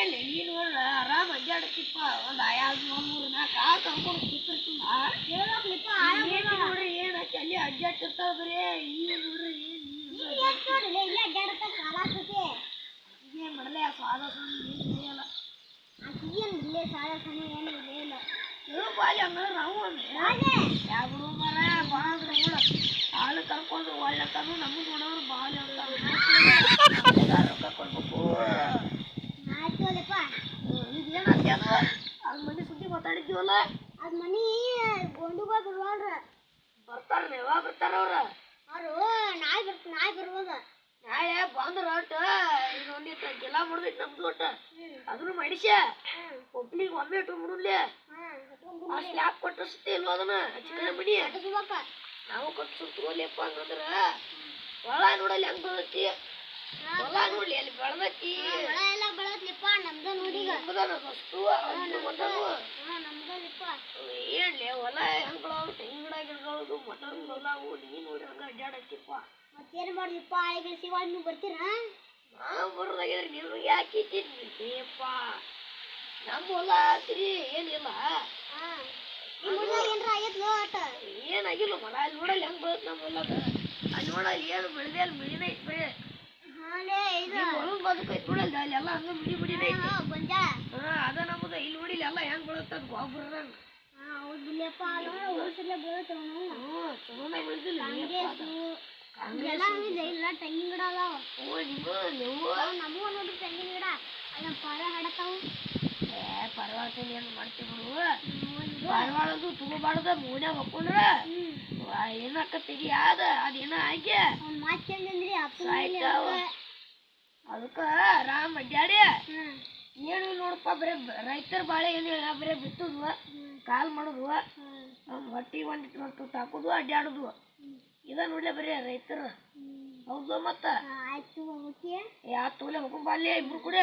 ಎಲ್ಲಿ ನೀನು ಆರಾಮ್ ಅಡ್ಡಾಡಕ್ಕಿಪ್ಪ ಒಂದು ಎರಡು ಮೂರು ನಾಲ್ಕು ಆಳು ಕರ್ಕೊಂಡು ಕೂತಿರ್ತೀನ ನೋಡ್ರಿ ಏನಕ್ಕೆ ಅಲ್ಲಿ ಅಡ್ಡಾಡ್ತಿರ್ತಾವ ಬರೀ ಈ ನೋಡ್ರಿ ಏನ್ ಮಾಡಲೆ ಸ್ವಾದ ಏನು ನಡೆಯಲ್ಲ ಇರು ಬಾಲಿ ಹಂಗಾದ್ರೆ ನಾವು ಯಾವ್ದು ಮರ ಬಾಳ ನೋಡ ಹಾಲು ಕರ್ಕೊಂಡು ಒಳ್ಳೆ ತಂದು ನಮಗೆ ನೋಡೋರು ಬಾಲಿ ಅಂತ ಇದೇನಂತೆ ಮನೆ ಸುದ್ದಿ ಮಾತಾಡಿದ್ದೀವಲ್ಲ? ಅದ್ ಮನಿ ಗೊಂಡುಗಳು ಬಿಡ್ವಾಳ್ರ ಬರ್ತಾರ ಯಾವಾಗ ಬರ್ತಾರ ಅವ್ರ? ಅವ್ರು ನಾಳೆ ಬರ್ತ ನಾಳೆ ಬರ್ಬೋದ? ನಾಳೆ ಬಂದ್ರ ಒಟ್ಟ ಗಿಲ ಮುಡ್ದೈತಿ ನಮ್ದು ಒಟ್ಟ. ಅದನ್ನು ಮಾಡಿಸ್ಯ. ಒಬ್ನಿಗೆ ಒಮ್ಮೆ ಇಟ್ಟು ಸ್ಲ್ಯಾಬ್ ಕೊಟ್ಟಿಸ್ತಿ ಇಲ್ವ ಅದನ್ನ? ಚಿಕನ್ ಮನಿ? ನಾವು ಕಟ್ಸು ತಗೋಲಿಯಪ್ಪ ಹಂಗಂದ್ರ ಹೊಲ ನೋಡಲ್ಲಿ ಹೆಂಗ್ ಬರ್ತೈತಿ ಹೊಲ ನೋಡ್ಲಿ ಅಲ್ಲಿ ಬೆಳದೈತಿ? ಎಲ್ಲ ನಮ್ದನ ಮಟನು. ನಮ್ದಲಿಪ್ಪ ಏನ್ಲೆ ಹೊಲ ಹೆಂಗ್ ಬೆಳವು ತೆಂಗಿನ ಗಿಡ ಗಿಡಗಳದು ಮಟನ್ ಬೆಳವು ನೀ ನೋಡಿ ಹಂಗ ಅಡ್ಡಾಡಕ್ಕಿಪ್ಪ ಮತ್ತೇನ್ ಮಾಡಿದಪ್ಪ? ಆಳಿಗೆ ಸಿವಾಳ್ ನೀವು ಬರ್ತೀರಾ? ನಾ ಬರೋದಾಗಿದ್ರೆ ನೀವು ಯಾಕೆ ಇಟ್ಟಿದ್ದೀಪ್ಪ ನಮ್ಮ ಹೊಲ ಆತ್ರಿ ಏನಿಲ್ಲ. ಏನಾಗಿಲ್ಲ ಮರ ಅಲ್ಲಿ ನೋಡಲ್ಲಿ ಹೆಂಗ್ ಬೆಳತ್ ನಮ್ಮ ಹೊಲದ. ಅಲ್ಲಿ ನೋಡಲ್ಲಿ ಏನು ಬೆಳೆದೆ ಅಲ್ಲಿ ಮಿಡಿನ ಐತಿ ಹೊಲದ ಬದುಕೈತಿ ನೋಡಲ್ಲ ಅಲ್ಲಿ ಎಲ್ಲ ಹಂಗ ಮಿಡಿ ಹಾ ಐತಿ ಇಲ್ಲ ತೆಂಗಿನ ಗಿಡ ಅದಾವ ನಮಗೂ ನೋಡ್ರಿ ತೆಂಗಿನ ಗಿಡ ಅಲ್ಲ ಪರ ಏ ಪರವಾಳ್ತೀನಿ ಏನು ಮಾಡ್ತೀವಿ ಪರವಾಳದು ತಗೋಬಾರ್ದ ಮೂನ್ಯಾಗ ಹಾಕೊಂಡ್ರ ಏನಾಕತ್ತೀರಿ ಯಾದ ಅದೇನ ಆಗಿ. ಅದಕ್ಕ ಆರಾಮ್ ಅಡ್ಡಾಡಿ ಏನು ನೋಡಪ್ಪ ಬರೇ ರೈತರ ಬಾಳೆ ಏನು ಹೇಳ ಬರೇ ಬಿತ್ತುದು ಕಾಲ್ ಮಾಡುದು ಹೊಟ್ಟಿ ಒಂದಿಟ್ಟು ಹೊತ್ತು ಹಾಕುದು ಅಡ್ಡಾಡುದು ಇದ ನೋಡ್ಲೆ ಬರೀ ರೈತರ. ಹೌದು ಮತ್ತ? ಆಯ್ತು ಓಕೆ ಯಾ ತೋಲೆ ಅಲ್ಲಿ ಇಬ್ರು ಕೂಡ.